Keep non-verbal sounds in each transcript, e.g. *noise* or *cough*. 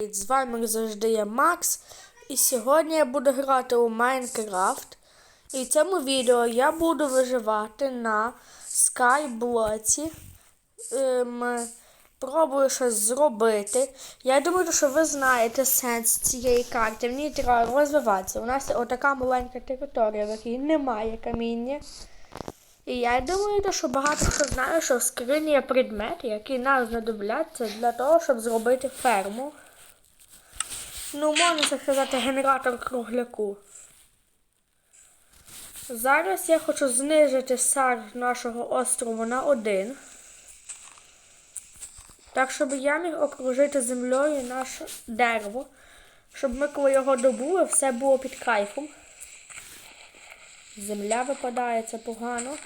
З вами завжди я Макс. І сьогодні я буду грати у Майнкрафт. І в цьому відео я буду виживати на скайблоці. Ем, пробую щось зробити. Я думаю, що ви знаєте сенс цієї карти. Мені треба розвиватися. У нас отака маленька територія, в якій немає каміння. І я думаю, що багато хто знає, що в скрині є предмети, які нам знадобляться для того, щоб зробити ферму. Ну, можна так сказати, генератор кругляку. Зараз я хочу знижити сар нашого острову на один. Так, щоб я міг окружити землею наше дерево. Щоб ми, коли його добули, все було під кайфом. Земля випадає, це погано.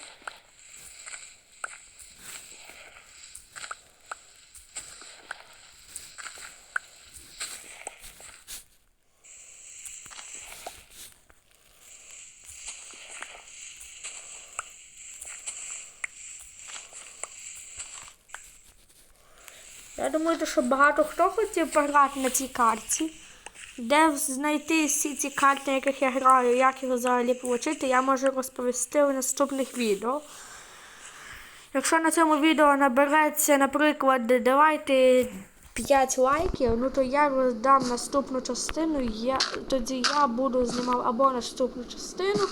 Я думаю, що багато хто хотів пограти на цій карті. Де знайти всі ці карти, яких я граю, як їх взагалі отримати, я можу розповісти у наступних відео. Якщо на цьому відео набереться, наприклад, давайте 5 лайків, ну то я роздам наступну частину, я, тоді я буду знімати або наступну частину,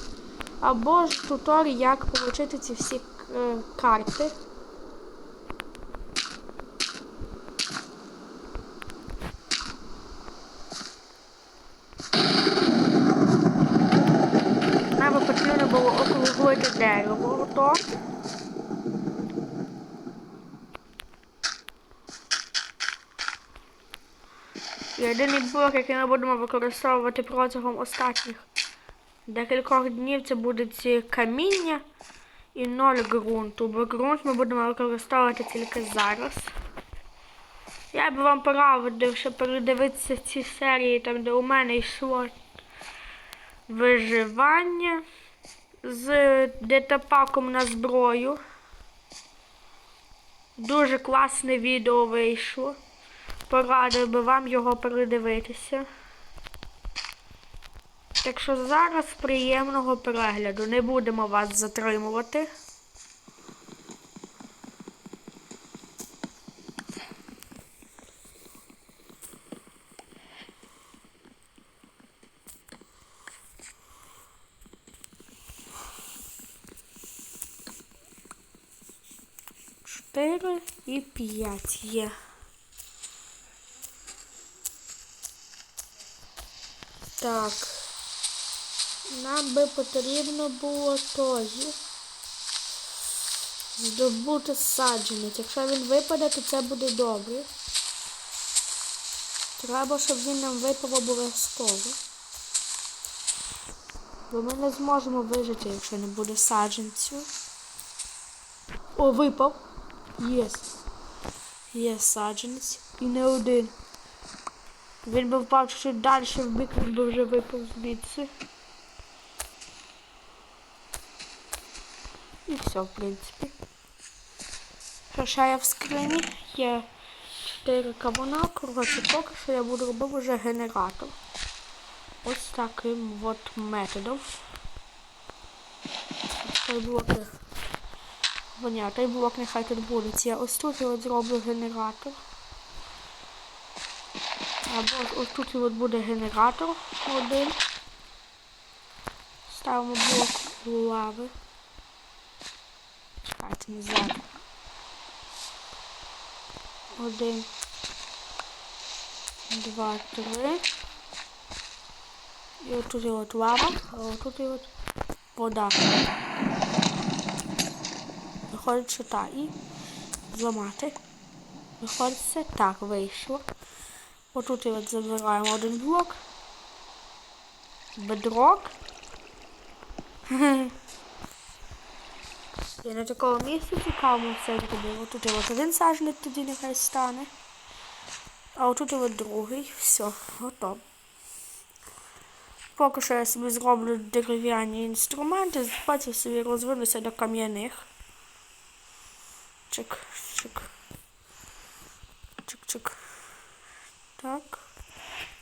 або ж туторій, як отримати ці всі е, карти. Нам потрібно було округлити дерево то. Єдиний блок, який ми будемо використовувати протягом останніх декількох днів, це буде ці каміння і ноль ґрунту, бо ґрунт ми будемо використовувати тільки зараз. Я би вам порадив, щоб передивитися ці серії, там де у мене йшло виживання з детапаком на зброю. Дуже класне відео вийшло. Порадив би вам його передивитися. Так що зараз приємного перегляду. Не будемо вас затримувати. Чотири п'ять є. Так. Нам би потрібно було теж здобути саджанець. Якщо він випаде, то це буде добре. Треба, щоб він нам випав обов'язково. Бо ми не зможемо вижити, якщо не буде саджанцю. О, випав. Єс. Є саджанець. І не один. Він би впав чуть далі в бік, він би вже випав звідси. І все, в принципі. Що ще я в скрині? Є 4 кавуна, коротше, поки що я буду робити вже генератор. Ось таким от методом. Цей блоки. Воня, той блок нехай тут буде. Я ось тут от зроблю генератор. Або ось тут от буде генератор один. Ставимо блок лави. Чекайте назад. Один. Два, три. І отут є от лава, а отут є от вода. Виходить, так. І зламати. Виходить, все так вийшло. Отут і забираємо один блок. Бедрок. *laughs* І на такому місці цікаво все зробив. Отут і от один сажник тоді нехай стане. А отут і от другий. Все, готово. Поки що я собі зроблю дерев'яні інструменти, потім собі розвинуся до кам'яних. Чик, чик. Чик-чик. Так.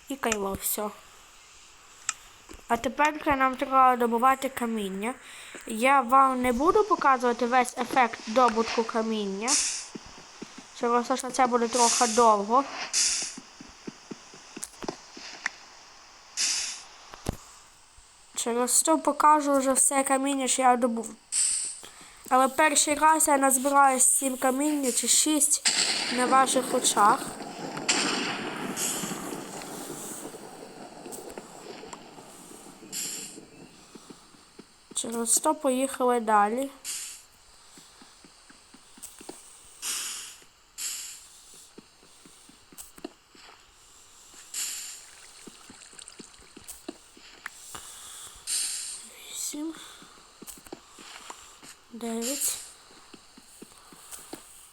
І кайло все. А тепер нам треба добувати каміння. Я вам не буду показувати весь ефект добутку каміння. Через те, що це буде трохи довго. Через то покажу вже все каміння, що я добув. Але перший раз я назбираю сім каміння чи шість на ваших очах. Через то поїхали далі. 9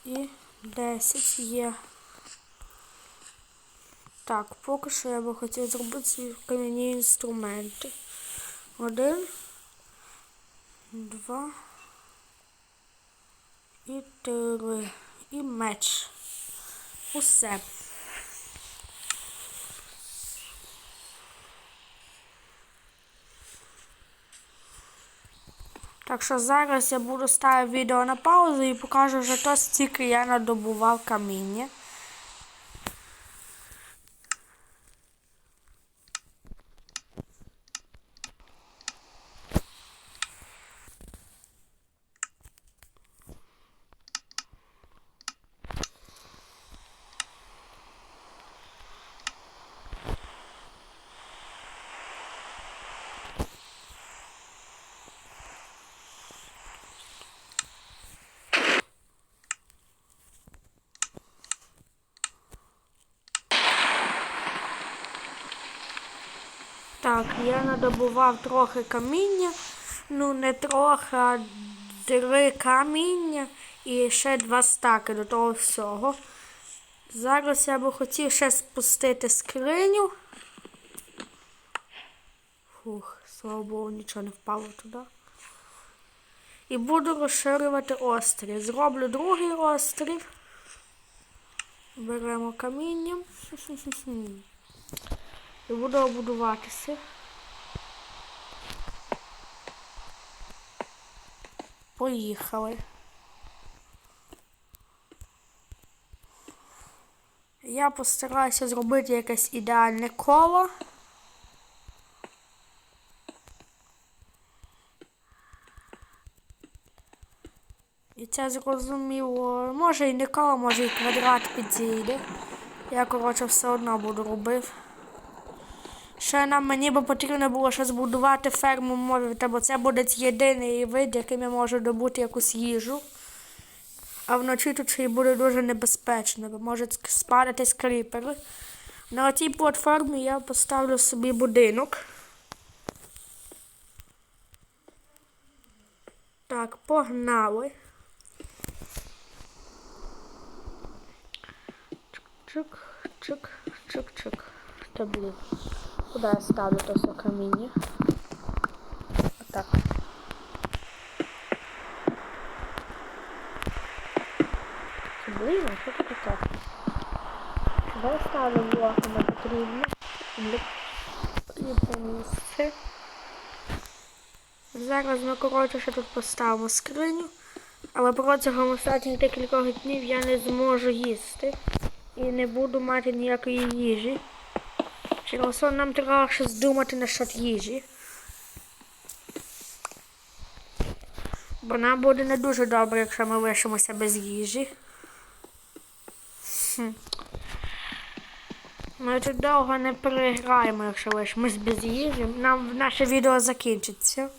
і 10 є. Так, поки що я би хотів зробити свої кам'яні інструменти. Один, два і три. І меч. Усе. Так що зараз я буду ставити відео на паузу і покажу вже то, стільки я надобував каміння. Так, я надобував трохи каміння. Ну, не трохи, а три каміння і ще два стаки до того всього. Зараз я би хотів ще спустити скриню. Фух, слава Богу, нічого не впало туди. І буду розширювати острів. Зроблю другий острів. Беремо каміння. І буду обудуватися. Поїхали. Я постараюся зробити якесь ідеальне коло. І це зрозуміло. Може і не коло, може і квадрат підійде. Я, коротше, все одно буду робив. Ще нам мені би потрібно було ще збудувати ферму мовити, бо це буде єдиний вид, яким я можу добути якусь їжу. А вночі тут ще й буде дуже небезпечно, бо можуть спадатись кріпери. На цій платформі я поставлю собі будинок. Так, погнали. Чик, чик, чик, чик. Куди я ставлю то все каміння? Отак. Це блін, а що це таке? Куди я ставлю блоки не потрібно? Для місце. Зараз ми, коротше, ще тут поставимо скриню, але протягом останніх декількох днів я не зможу їсти і не буду мати ніякої їжі. Через нам треба щось думати насчет їжі. Бо нам буде не дуже добре, якщо ми лишимося без їжі. Хм. Ми тут довго не переграємо, якщо лишимось без їжі. Нам наше відео закінчиться.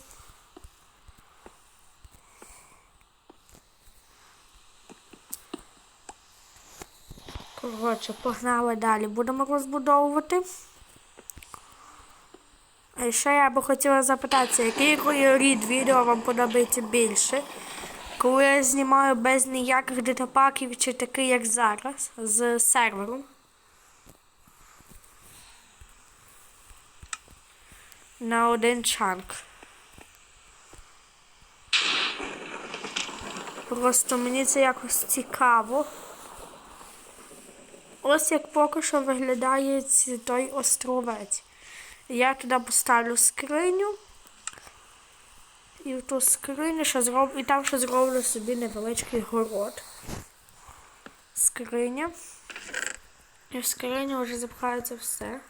Коротше, погнали далі. Будемо розбудовувати. Ще я би хотіла запитатися, який рід відео вам подобається більше? Коли я знімаю без ніяких дитопаків чи такий, як зараз, з сервером. На один чанк. Просто мені це якось цікаво. Ось як поки що виглядає той островець. Я туди поставлю скриню. І в ту скриню ще зроб... і там ще зроблю собі невеличкий город. Скриня. І в скриню вже запхається все.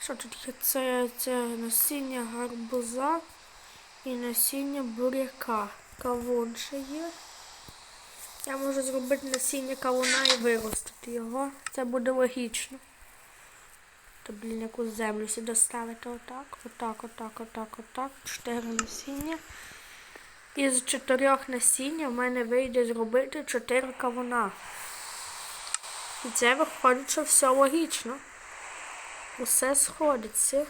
Що тут є? Це, це насіння гарбуза і насіння буряка. Кавун ще є. Я можу зробити насіння кавуна і виростити його. Це буде логічно. То, блін, якусь землю сюди ставити отак, отак, отак, отак, отак. Чотири насіння. Із чотирьох насіння в мене вийде зробити чотири кавуна. І це виходить, що все логічно. Усе сходиться.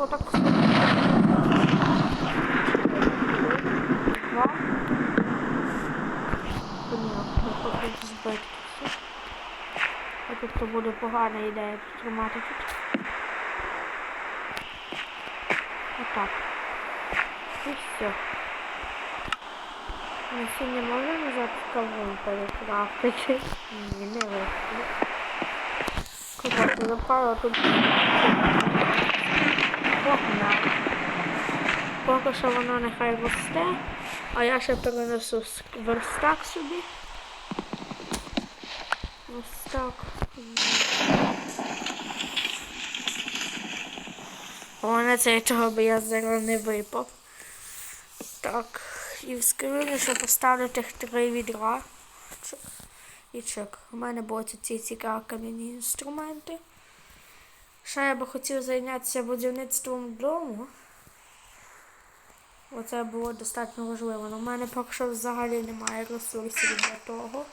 То так. Два. Понятно, поки збити. А тут погана ідея тримати тут. Отак. І все. Насіння можна назад кавун перекрафтити? Ні, не вийшло. Кого запало тут. Погнали. Поки що воно нехай росте, а я ще перенесу верстак собі. Ось так. На цей чого би я зараз не випав. Так, і в скрині ще поставлю тих три відра. І чек. У мене будуть ці цікаві кам'яні інструменти. Ще я би хотів зайнятися будівництвом дому. Оце було достатньо важливо. Але в мене поки що взагалі немає ресурсів для того.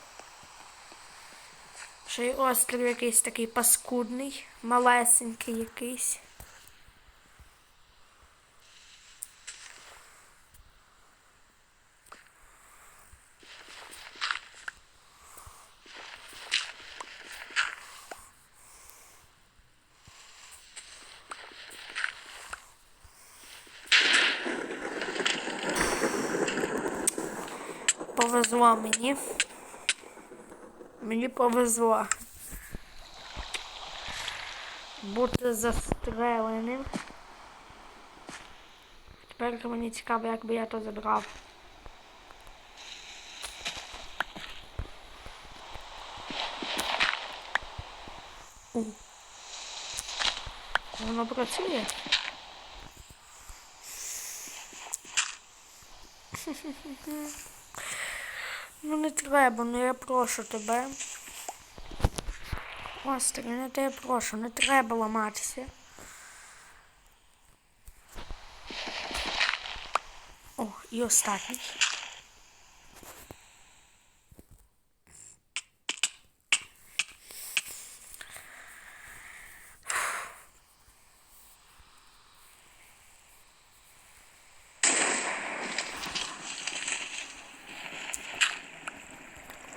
Ще й острів якийсь такий паскудний, малесенький якийсь. Повезло мені. Мені повезло. Бути застреленим. Тепер мені цікаво, як би я то забрав. Воно працює. *laughs* Ну не треба, ну я прошу тебе. Остри, ну те я прошу, не треба ламатися. О, і останній.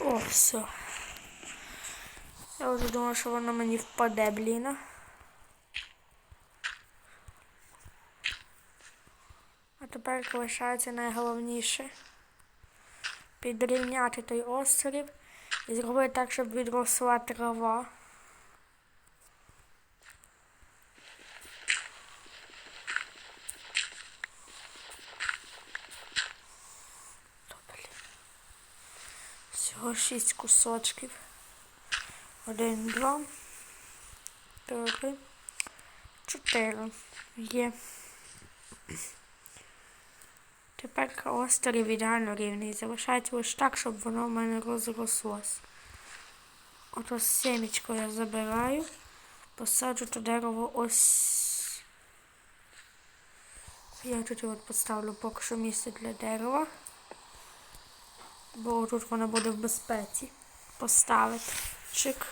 О, все. Я вже думала, що воно мені впаде, блін. А тепер лишається найголовніше. Підрівняти той острів і зробити так, щоб відросла трава. Всього шість кусочків. Один, два, три, чотири. Є. Тепер острів ідеально рівний. Залишається лише так, щоб воно в мене розрослось. Ото семечко я забираю, посаджу то дерево ось. Я тут от поставлю поки що місце для дерева. Бо тут воно буде в безпеці. Поставити. Чик.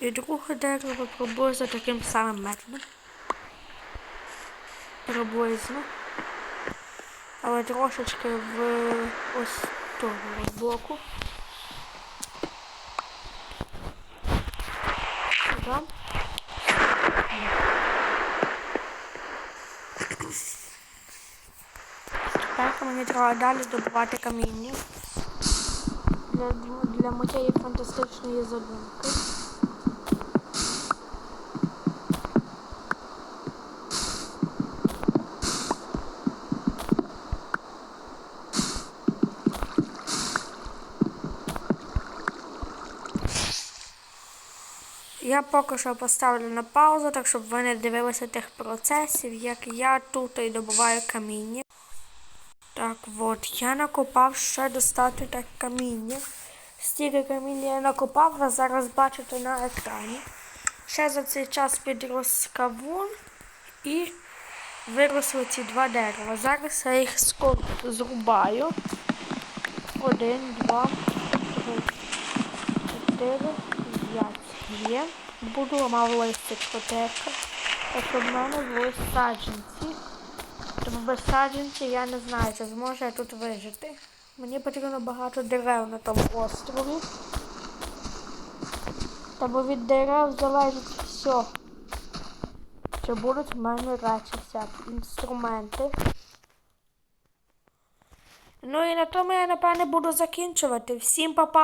І друге дерево приблизно таким самим методом. Приблизно. Але трошечки в ось того боку. Два. Тепер мені треба далі добувати каміння для, для моєї фантастичної задумки. Я поки що поставлю на паузу, так щоб ви не дивилися тих процесів, як я тут і добуваю каміння. Так, от, я накопав ще достатньо так каміння. Стільки каміння я накопав, ви зараз бачите на екрані. Ще за цей час підрос кавун і виросли ці два дерева. Зараз я їх зрубаю. Один, два, три, чотири, п'ять. Є. Буду ламав листячко тепер. Щоб в мене були саджанці. Без саджанців я не знаю, чи зможу я тут вижити. Мені потрібно багато дерев на тому острові. Тому від дерев залежить все. Чи будуть в мене речі всякі, інструменти. Ну і на тому я напевне буду закінчувати. Всім па-па!